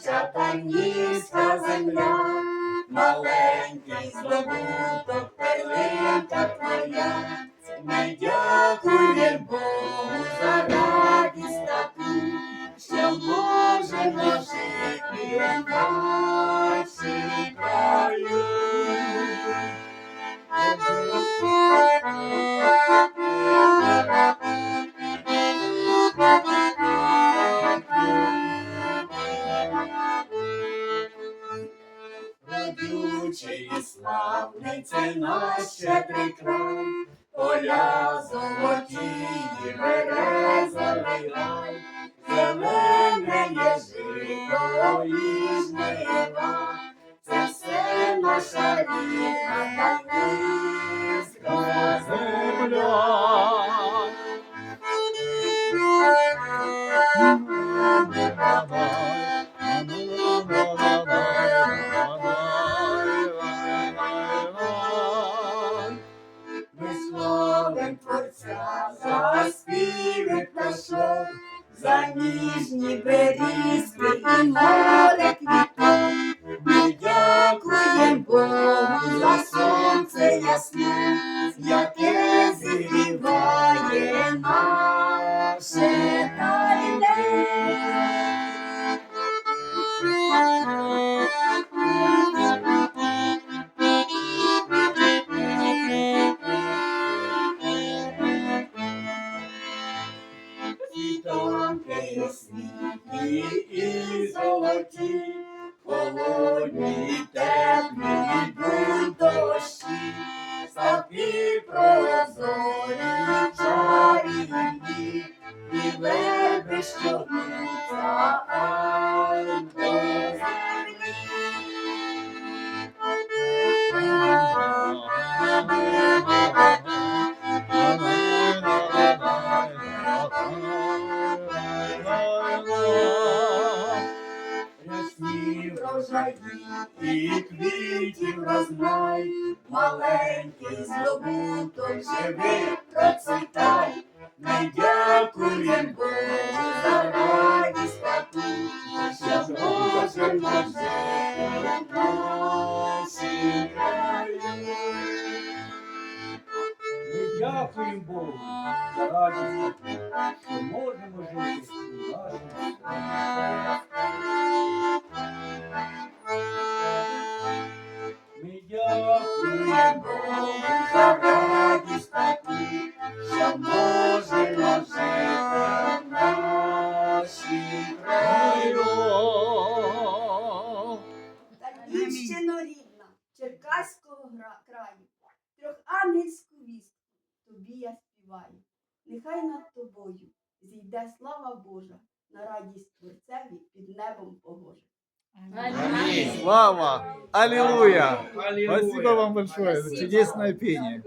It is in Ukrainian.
Сатанівська земля, маленький здобуток, перлинка твоя, ми дякуємо Богу за радість таку, що Боже наші наші краю. Родючий і славний цей наш край, поля золоті, і березовий рай, зелене є жито є, жнива, це все наша рідна славим Творця за співи пташок, за ніжні берізки і море квіток. Ми дякуємо Богу за сонце ясне, яке зігріває Світанки ясні і золоті, холодні і теплі йдуть дощі, ставки прозорі, чарівні, і верби, що врожаї і квітів розмай, маленький здобуток живи, процвітай. Ми дякуємо Богу за радість таку, що можемо жити в нашій. Ми дякуємо Богу за радість, що можемо жити Дякуємо Богу за радість таку, що можемо жити в нашій. Дівщино рідна, Черкаського краю, трьохангельську вістку тобі я співаю. Нехай над тобою зійде слава Божа, на радість Творцеві під небом погоже. Слава! Аллилуйя! Аллилуйя. Спасибо вам большое за чудесное пение.